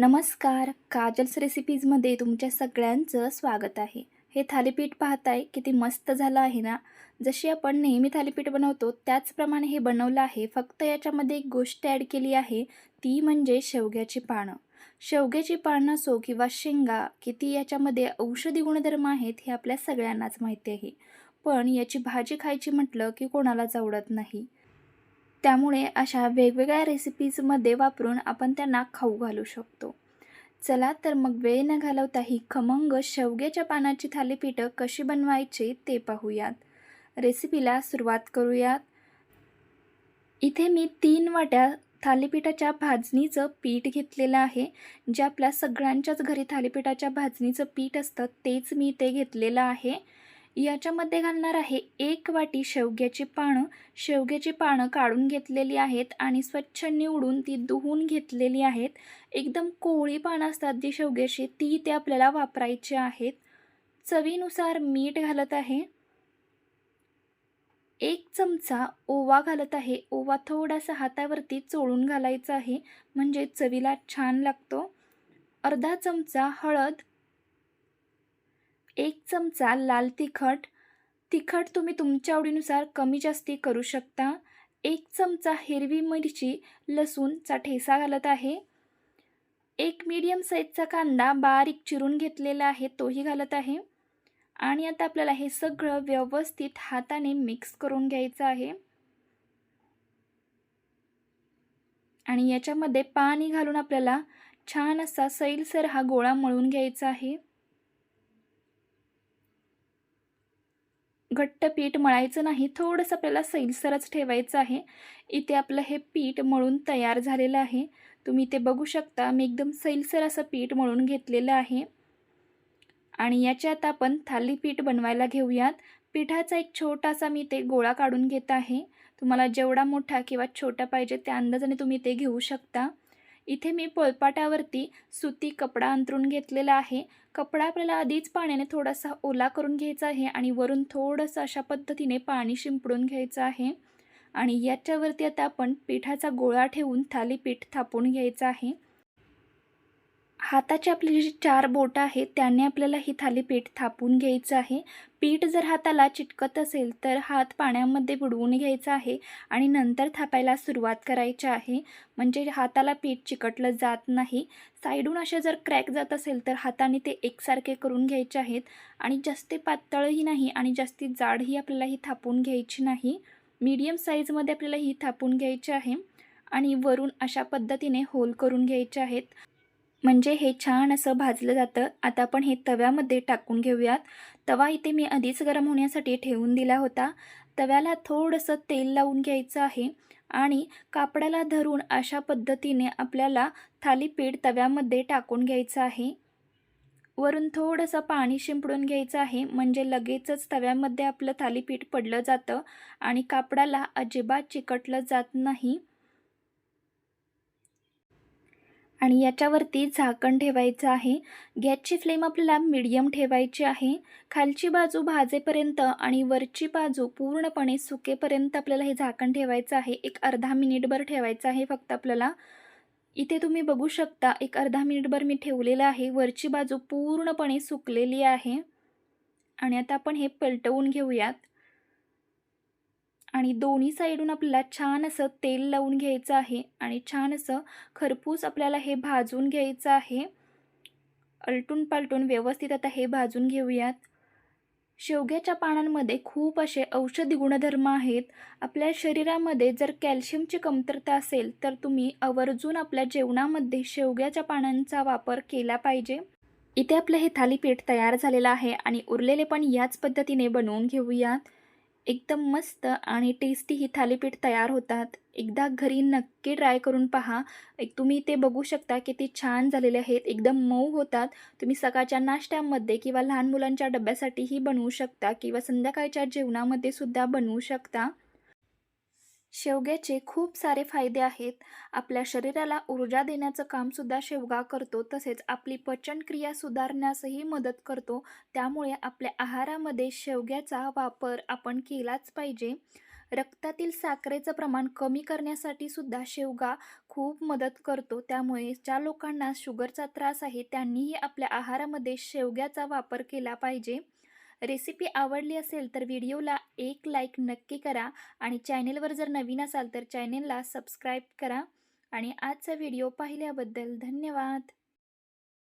नमस्कार. काजल्स रेसिपीजमध्ये तुमच्या सगळ्यांचं स्वागत आहे. हे थालीपीठ पाहताय किती मस्त झालं आहे ना? जशी आपण नेहमी थालीपीठ बनवतो त्याचप्रमाणे हे बनवलं आहे. फक्त याच्यामध्ये एक गोष्ट ॲड केली आहे ती म्हणजे शेवग्याची पानं. शेवग्याची पानं असो किंवा शेंगा किती याच्यामध्ये औषधी गुणधर्म आहेत हे आपल्या सगळ्यांनाच माहिती आहे. पण याची भाजी खायची म्हटलं की कोणालाच आवडत नाही. त्यामुळे अशा वेगवेगळ्या रेसिपीजमध्ये वापरून आपण त्यांना खाऊ घालू शकतो. चला तर मग वेळ न घालवता ही खमंग शेवग्याच्या पानाची थालीपीठं कशी बनवायची ते पाहूयात. रेसिपीला सुरुवात करूयात. इथे मी तीन वाट्या थालीपीठाच्या भाजणीचं पीठ घेतलेलं आहे. जे आपल्या सगळ्यांच्याच घरी थालीपीठाच्या भाजणीचं पीठ असतं तेच मी ते घेतलेलं आहे. याच्यामध्ये घालणार आहे एक वाटी शेवग्याची पानं. शेवग्याची पानं काढून घेतलेली आहेत आणि स्वच्छ निवडून ती धुवून घेतलेली आहेत. एकदम कोवळी पानं असतात जी शेवग्याची ती ते आपल्याला वापरायची आहेत. चवीनुसार मीठ घालत आहे. एक चमचा ओवा घालत आहे. ओवा थोडासा हातावरती चोळून घालायचा आहे. म्हणजे चवीला छान लागतो. अर्धा चमचा हळद एक चमचा लाल तिखट. तिखट तुम्ही तुमच्या आवडीनुसार कमी जास्ती करू शकता. एक चमचा हिरवी मिरची लसूणचा ठेसा घालत आहे. एक मीडियम साईजचा कांदा बारीक चिरून घेतलेला आहे तोही घालत आहे. आणि आता आपल्याला हे सगळं व्यवस्थित हाताने मिक्स करून घ्यायचं आहे. आणि याच्यामध्ये पाणी घालून आपल्याला छान असा सैलसर हा गोळा मळून घ्यायचा आहे. घट्ट पीठ मळायचं नाही थोडंसं आपल्याला सैलसरच ठेवायचं आहे. इथे आपलं हे पीठ मळून तयार झालेलं आहे. तुम्ही ते बघू शकता मी एकदम सैलसर असं पीठ मळून घेतलेलं आहे. आणि याच्यात आपण थालीपीठ बनवायला घेऊयात. पिठाचा एक छोटासा मी ते गोळा काढून घेत आहे. तुम्हाला जेवढा मोठा किंवा छोटा पाहिजे त्या अंदाजाने तुम्ही ते घेऊ शकता. इथे मी पोळपाटावरती सुती कपडा अंतरून घेतलेला आहे. कपडा आपल्याला आधीच पाण्याने थोडासा ओला करून घ्यायचा आहे आणि वरून थोडंसं अशा पद्धतीने पाणी शिंपडून घ्यायचं आहे. आणि याच्यावरती आता आपण पिठाचा गोळा ठेवून थालीपीठ थापून घ्यायचं आहे. हाताची आपली जी चार बोटं आहेत त्याने आपल्याला ही थालीपीठ थापून घ्यायचं आहे. पीठ जर हाताला चिटकत असेल तर हात पाण्यामध्ये बुडवून घ्यायचा आहे आणि नंतर थापायला सुरुवात करायची आहे. म्हणजे हाताला पीठ चिकटलं जात नाही. साईडून असे जर क्रॅक जात असेल तर हाताने ते एकसारखे करून घ्यायचे आहेत. आणि जास्त पातळही नाही आणि जास्ती जाडही आपल्याला ही थापून घ्यायची नाही. मीडियम साईजमध्ये आपल्याला ही थापून घ्यायची आहे. आणि वरून अशा पद्धतीने होल करून घ्यायचे आहेत. म्हणजे हे छान असं भाजलं जातं. आता आपण हे तव्यामध्ये टाकून घेऊयात. तवा इथे मी आधीच गरम होण्यासाठी ठेवून दिला होता. तव्याला थोडंसं तेल लावून घ्यायचं आहे आणि कापडाला धरून अशा पद्धतीने आपल्याला थालीपीठ तव्यामध्ये टाकून घ्यायचं आहे. वरून थोडंसं पाणी शिंपडून घ्यायचं आहे. म्हणजे लगेचच तव्यामध्ये आपलं थालीपीठ पडलं जातं आणि कापडाला अजिबात चिकटलं जात नाही. आणि याच्यावरती झाकण ठेवायचं आहे. गॅसची फ्लेम आपल्याला मिडियम ठेवायची आहे. खालची बाजू भाजेपर्यंत आणि वरची बाजू पूर्णपणे सुकेपर्यंत आपल्याला हे झाकण ठेवायचं आहे. एक अर्धा मिनिटभर ठेवायचं आहे फक्त आपल्याला. इथे तुम्ही बघू शकता एक अर्धा मिनिटभर मी ठेवलेलं आहे. वरची बाजू पूर्णपणे सुकलेली आहे. आणि आता आपण हे पलटवून घेऊयात. आणि दोन्ही साईडून आपल्याला छान असं तेल लावून घ्यायचं आहे आणि छान असं खरपूस आपल्याला हे भाजून घ्यायचं आहे. अलटून पालटून व्यवस्थित आता हे भाजून घेऊयात. शेवग्याच्या पानांमध्ये खूप असे औषधी गुणधर्म आहेत. आपल्या शरीरामध्ये जर कॅल्शियमची कमतरता असेल तर तुम्ही आवर्जून आपल्या जेवणामध्ये शेवग्याच्या पानांचा वापर केला पाहिजे. इथे आपलं हे थालीपीठ तयार झालेलं आहे आणि उरलेले पण याच पद्धतीने बनवून घेऊयात. एकदम मस्त आणि टेस्टी ही थालीपीठ तयार होतात. एकदा घरी नक्की ट्राय करून पहा. एक तुम्ही ते बघू शकता किती छान झालेले आहेत. एकदम मऊ होतात. तुम्ही सकाळच्या नाश्त्यामध्ये किंवा लहान मुलांच्या डब्यासाठीही बनवू शकता किंवा संध्याकाळच्या जेवणामध्ये सुद्धा बनवू शकता. शेवग्याचे खूप सारे फायदे आहेत. आपल्या शरीराला ऊर्जा देण्याचं कामसुद्धा शेवगा करतो तसेच आपली पचनक्रिया सुधारण्यासही मदत करतो. त्यामुळे आपल्या आहारामध्ये शेवग्याचा वापर आपण केलाच पाहिजे. रक्तातील साखरेचं प्रमाण कमी करण्यासाठी सुद्धा शेवगा खूप मदत करतो. त्यामुळे ज्या लोकांना शुगरचा त्रास आहे त्यांनीही आपल्या आहारामध्ये शेवग्याचा वापर केला पाहिजे. रेसिपी आवडली असेल तर व्हिडिओला एक लाईक नक्की करा आणि चॅनेलवर जर नवीन असाल तर चॅनेलला सबस्क्राईब करा. आणि आजचा व्हिडिओ पाहिल्याबद्दल धन्यवाद.